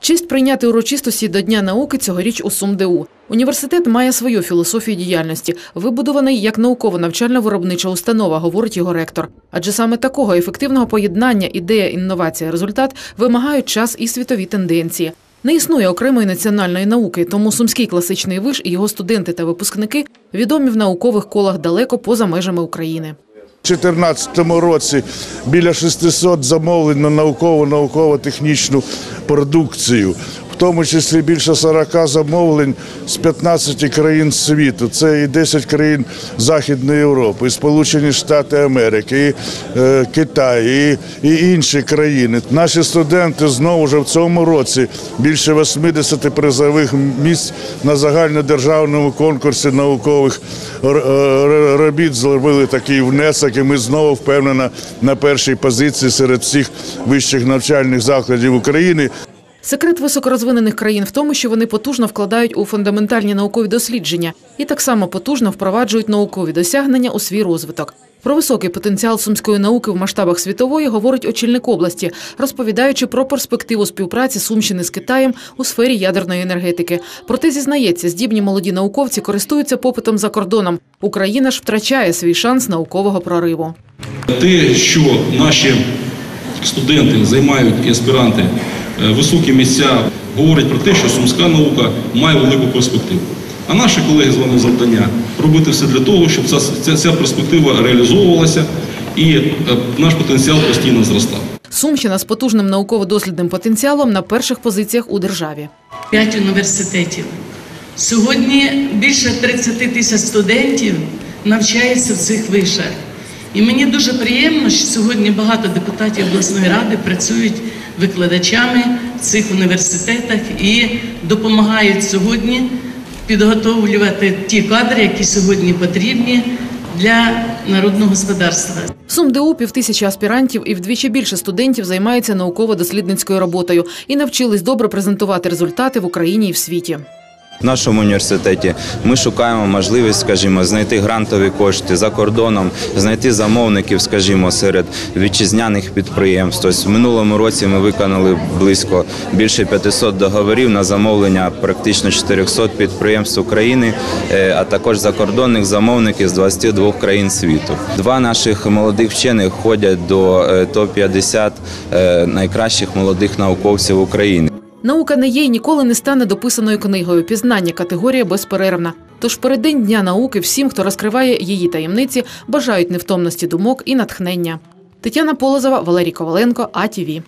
Честь прийняти урочистості до Дня науки цьогоріч у СумДУ. Університет має свою філософію діяльності, вибудований як науково-навчальна виробнича установа, говорить його ректор. Адже саме такого ефективного поєднання ідея, інновація, результат вимагають час і світові тенденції. Не існує окремої національної науки, тому сумський класичний виш і його студенти та випускники відомі в наукових колах далеко поза межами України. У 2014 році біля 600 замовлень на науково-науково-технічну продукцію, тому числі більше 40 замовлень з 15 країн світу. Це і 10 країн Західної Європи, і Сполучені Штати Америки, і е, Китай, і, і інші країни. Наші студенти знову ж в цьому році більше 80 призових місць на загальнодержавному конкурсі наукових е, робіт зробили такий внесок, і ми знову впевнено на першій позиції серед всіх вищих навчальних закладів України. Секрет високорозвинених країн в тому, що вони потужно вкладають у фундаментальні наукові дослідження і так само потужно впроваджують наукові досягнення у свій розвиток. Про високий потенціал сумської науки в масштабах світової говорить очільник області, розповідаючи про перспективу співпраці Сумщини з Китаєм у сфері ядерної енергетики. Проте зізнається, здібні молоді науковці користуються попитом за кордоном. Україна ж втрачає свій шанс наукового прориву. Те, що наші студенти займають і аспіранти високі місця, говорить про те, що сумська наука має велику перспективу. А наші колеги з вами завдання робити все для того, щоб ця, ця, ця перспектива реалізовувалася і е, наш потенціал постійно зростав. Сумщина з потужним науково-дослідним потенціалом на перших позиціях у державі. П'ять університетів. Сьогодні більше 30 тисяч студентів навчається в цих вишах. І мені дуже приємно, що сьогодні багато депутатів обласної ради працюють викладачами в цих університетах і допомагають сьогодні підготовлювати ті кадри, які сьогодні потрібні для народного господарства. В СумДУ півтисячі аспірантів і вдвічі більше студентів займаються науково-дослідницькою роботою і навчились добре презентувати результати в Україні і в світі. В нашому університеті ми шукаємо можливість, скажімо, знайти грантові кошти за кордоном, знайти замовників, скажімо, серед вітчизняних підприємств. Тобто в минулому році ми виконали близько більше 500 договорів на замовлення практично 400 підприємств України, е, а також закордонних замовників з 22 країн світу. Два наших молодих вчених входять до е, топ-50 е, найкращих молодих науковців України. Наука не є і ніколи не стане дописаною книгою. Пізнання категорія безперервна. Тож перед день дня науки всім, хто розкриває її таємниці, бажають невтомності думок і натхнення. Тетяна Полозова, Валерій Коваленко, АТВ.